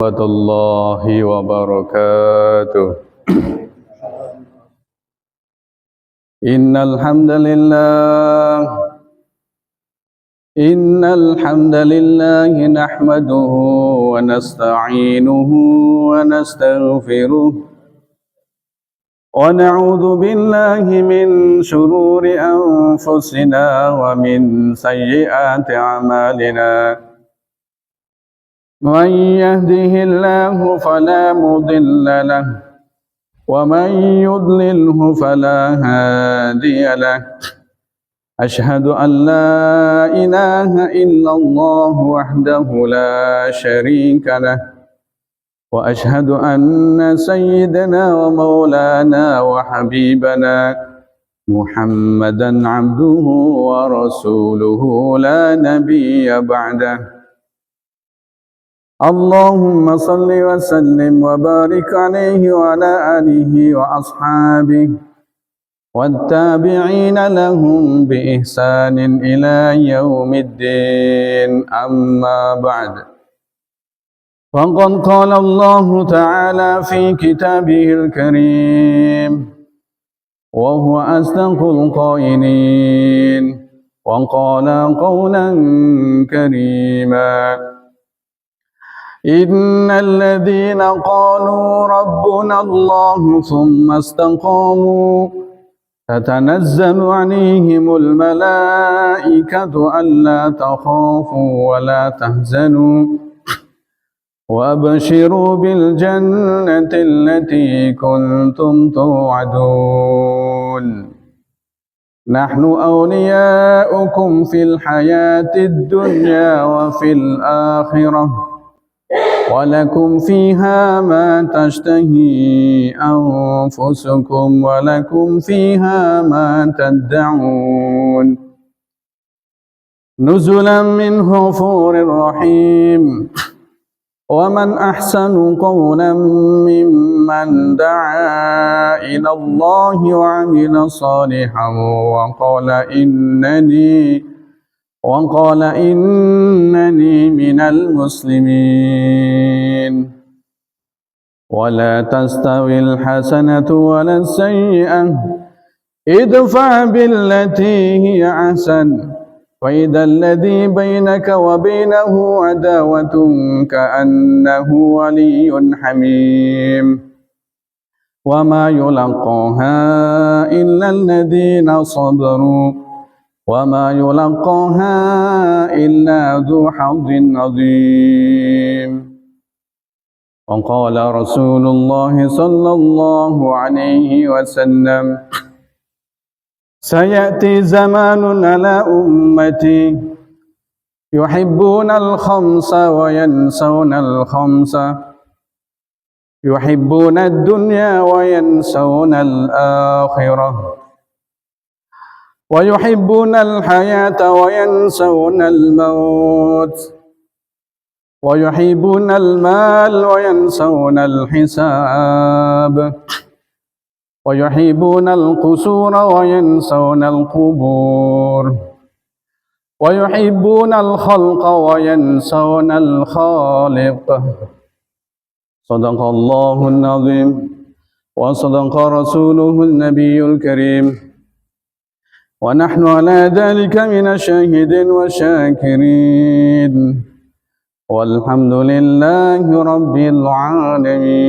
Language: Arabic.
ورحمة الله وبركاته. إن الحمد لله إن الحمد لله نحمده ونستعينه ونستغفره ونعوذ بالله من شرور أنفسنا ومن سيئات أعمالنا. من يهده الله فلا مضل له ومن يضلله فلا هادي له. أشهد أن لا إله إلا الله وحده لا شريك له وأشهد أن سيدنا ومولانا وحبيبنا محمدا عبده ورسوله لا نبي بعده. اللهم صل وسلم وبارك عليه وعلى آله وأصحابه والتابعين لهم بإحسان إلى يوم الدين. أما بعد فقد قال الله تعالى في كتابه الكريم وهو أصدق القائلين وقال قولا كريما. إن الذين قالوا ربنا الله ثم استقاموا تتنزل عليهم الملائكة ألا تخافوا ولا تحزنوا وأبشروا بالجنة التي كنتم توعدون نحن أولياؤكم في الحياة الدنيا وفي الآخرة ولكم فيها ما تشتهي أنفسكم ولكم فيها ما تدعون. نزلا من غفور رحيم. ومن أحسن قولا ممن دعا إلى الله وعمل صالحا وقال إنني وقال إنني من المسلمين. ولا تستوي الحسنة ولا السيئة. ادفع بالتي هي أحسن. وإذا الذي بينك وبينه عداوة كأنه ولي حميم. وما يلقاها إلا الذين صبروا. وما يلقاها إلا ذو حظ عظيم. وقال رسول الله صلى الله عليه وسلم سيأتي زمان على أمتي يحبون الخمس وينسون الخمس يحبون الدنيا وينسون الآخرة ويحبون الحياة وينسون الموت. ويحبون المال وينسون الحساب. ويحبون القصور وينسون القبور. ويحبون الخلق وينسون الخالق. صدق الله العظيم. وصدق رسوله النبي الكريم. ونحن على ذلك من الشاهدين والشاكرين. والحمد لله رب العالمين.